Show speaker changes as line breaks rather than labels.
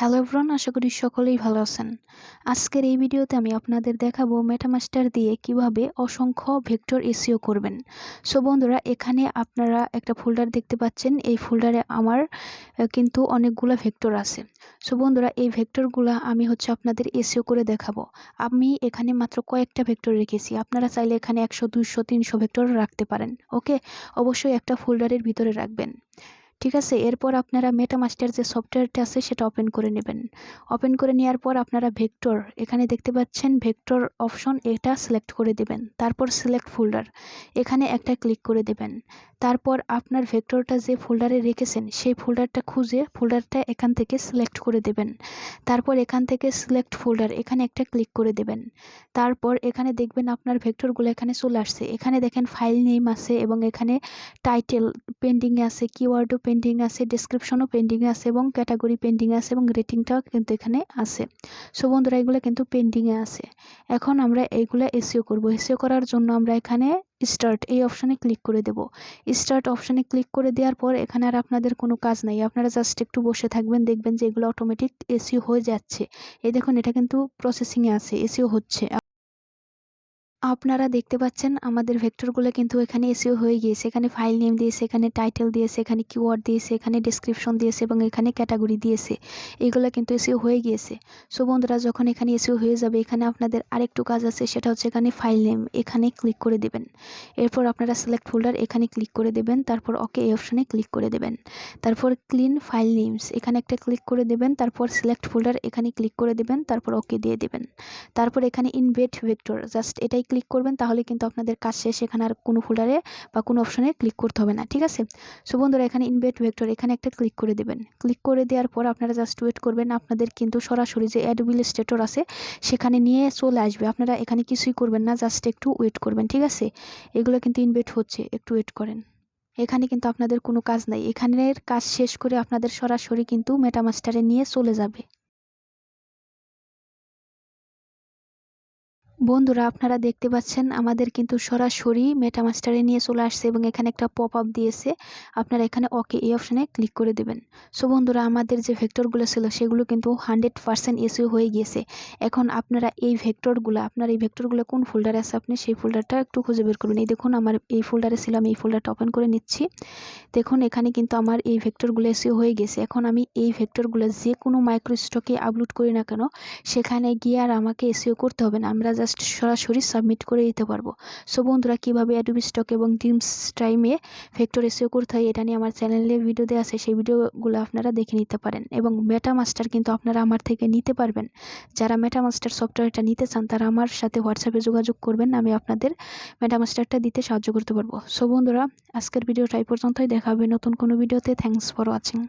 Hello everyone আশা করি সকলেই ভালো আছেন। আজকের এই ভিডিওতে আমি আপনাদের দেখাবো মেটামাস্টার দিয়ে কীভাবে অসংখ্য ভেক্টর এসিও করবেন। সো বন্ধুরা, এখানে আপনারা একটা ফোল্ডার দেখতে পাচ্ছেন। এই ফোল্ডারে আমার কিন্তু অনেকগুলো ভেক্টর আছে। সো বন্ধুরা, এই ভেক্টরগুলো আমি হচ্ছে আপনাদের এসিও করে দেখাবো। আমি এখানে মাত্র কয়েকটা ভেক্টর রেখেছি। আপনারা চাইলে এখানে একশো, দুইশো, তিনশো ভেক্টর রাখতে পারেন। ওকে অবশ্যই একটা ফোল্ডারের ভিতরে রাখবেন। ঠিক আছে, এরপর আপনারা মেটামাস্টার যে সফটওয়্যারটা আছে সেটা ওপেন করে নেবেন। ওপেন করে নেওয়ার পর আপনারা ভেক্টর এখানে দেখতে পাচ্ছেন ভেক্টর অপশন এটা সিলেক্ট করে দেবেন। তারপর সিলেক্ট ফোল্ডার এখানে একটা ক্লিক করে দেবেন। তারপর আপনার ভেক্টরটা যে ফোল্ডারে রেখেছেন, সেই ফোল্ডারটা খুঁজে ফোল্ডারটা এখান থেকে সিলেক্ট করে দেবেন। তারপর এখান থেকে সিলেক্ট ফোল্ডার এখানে একটা ক্লিক করে দেবেন। তারপর এখানে দেখবেন আপনার ভেক্টরগুলো এখানে চলে আসছে। এখানে দেখেন ফাইল নেম আছে এবং এখানে টাইটেল পেন্ডিংয়ে আছে কিওয়ার্ডও পেন্ডিং আছে ডেসক্রিপশনও পেন্ডিং আছে এবং ক্যাটাগরি পেন্ডিং আছে এবং রেটিংটাও কিন্তু এখানে আছে। সো বন্ধুরা, এগুলো কিন্তু পেন্ডিংয়ে আছে। এখন আমরা এইগুলো এসিও করব। এসিও করার জন্য আমরা এখানে স্টার্ট এই অপশানে ক্লিক করে দেব। স্টার্ট অপশানে ক্লিক করে দেওয়ার পর এখানে আর আপনাদের কোনো কাজ নাই। আপনারা জাস্ট একটু বসে থাকবেন, দেখবেন যে এগুলো অটোমেটিক এসিও হয়ে যাচ্ছে। এই দেখুন, এটা কিন্তু প্রসেসিংয়ে আছে এসিও হচ্ছে। আপনারা দেখতে পাচ্ছেন আমাদের ভেক্টরগুলো কিন্তু এখানে এসিও হয়ে গিয়েছে। এখানে ফাইল নেম দিয়েছে, এখানে টাইটেল দিয়েছে, এখানে কিওয়ার্ড দিয়েছে, এখানে ডিসক্রিপশন দিয়েছে এবং এখানে ক্যাটাগরি দিয়েছে। এগুলো কিন্তু এসিও হয়ে গিয়েছে। সো বন্ধুরা, যখন এখানে এসিও হয়ে যাবে, এখানে আপনাদের আরেকটু কাজ আছে, সেটা হচ্ছে এখানে ফাইল নেম এখানে ক্লিক করে দেবেন। এরপর আপনারা সিলেক্ট ফোল্ডার এখানে ক্লিক করে দেবেন। তারপর ওকে এই অপশানে ক্লিক করে দেবেন। তারপর ক্লিন ফাইল নেমস এখানে একটা ক্লিক করে দেবেন। তারপর সিলেক্ট ফোল্ডার এখানে ক্লিক করে দেবেন। তারপর ওকে দিয়ে দেবেন। তারপর এখানে ইনভেট ভেক্টর জাস্ট এটাই ক্লিক করবেন, তাহলে কিন্তু আপনাদের কাজ শেষ। এখানে আর কোনো ফোল্ডারে বা কোনো অপশনে ক্লিক করতে হবে না, ঠিক আছে? সো বন্ধুরা, এখানে ইনভেট ভেক্টর এখানে একটা ক্লিক করে দেবেন। ক্লিক করে দেওয়ার পর আপনারা জাস্ট ওয়েট করবেন, আপনাদের কিন্তু সরাসরি যে অ্যাডমিনিস্ট্রেটর আছে, সেখানে নিয়ে চলে আসবে। আপনারা এখানে কিছুই করবেন না জাস্ট একটু ওয়েট করবেন, ঠিক আছে? এগুলো কিন্তু ইনভেট হচ্ছে, একটু ওয়েট করেন। এখানে কিন্তু আপনাদের কোনো কাজ নাই। এখানের কাজ শেষ করে আপনাদের সরাসরি কিন্তু মেটামাস্টারে নিয়ে চলে যাবে। বন্ধুরা, আপনারা দেখতে পাচ্ছেন আমাদের কিন্তু সরাসরি মেটামাস্টারে নিয়ে চলে আসছে এবং এখানে একটা পপ আপ দিয়েছে। আপনারা এখানে ওকে এই অপশানে ক্লিক করে দেবেন। সো বন্ধুরা, আমাদের যে ভেক্টরগুলো ছিল, সেগুলো কিন্তু হান্ড্রেড পার্সেন্ট এসিও হয়ে গিয়েছে। এখন আপনারা এই ভেক্টরগুলো আপনার এই ভেক্টরগুলো কোন ফোল্ডারে আছে আপনি সেই ফোল্ডারটা একটু খুঁজে বের করবেন। এই দেখুন, আমার এই ফোল্ডারে ছিল, আমি এই ফোল্ডারটা ওপেন করে নিচ্ছি। দেখুন, এখানে কিন্তু আমার এই ভেক্টরগুলো এসিও হয়ে গেছে এখন আমি এই ভেক্টরগুলো যে কোনো মাইক্রোস্টকে আপলোড করি না কেন, সেখানে গিয়ে আর আমাকে এসিও করতে হবে না। আমরা জাস্ট সরাসরি সাবমিট করে দিতে পারব। সো বন্ধুরা, কীভাবে অ্যাডোবি স্টক এবং ডিমস টাইমে ফ্যাক্টর এসিও করতে হয় এটা নিয়ে আমার চ্যানেলে ভিডিও দেওয়া আছে। সেই ভিডিওগুলো আপনারা দেখে নিতে পারেন এবং মেটা মাস্টার কিন্তু আপনারা আমার থেকে নিতে পারবেন। যারা মেটা মাস্টার সফটওয়্যারটা নিতে চান, তারা আমার সাথে হোয়াটসঅ্যাপে যোগাযোগ করবেন, আমি আপনাদের মেটা মাস্টারটা দিতে সাহায্য করতে পারব। সো বন্ধুরা, আজকের ভিডিওটা এই পর্যন্তই। দেখা হবে নতুন কোনো ভিডিওতে থ্যাংকস ফর ওয়াচিং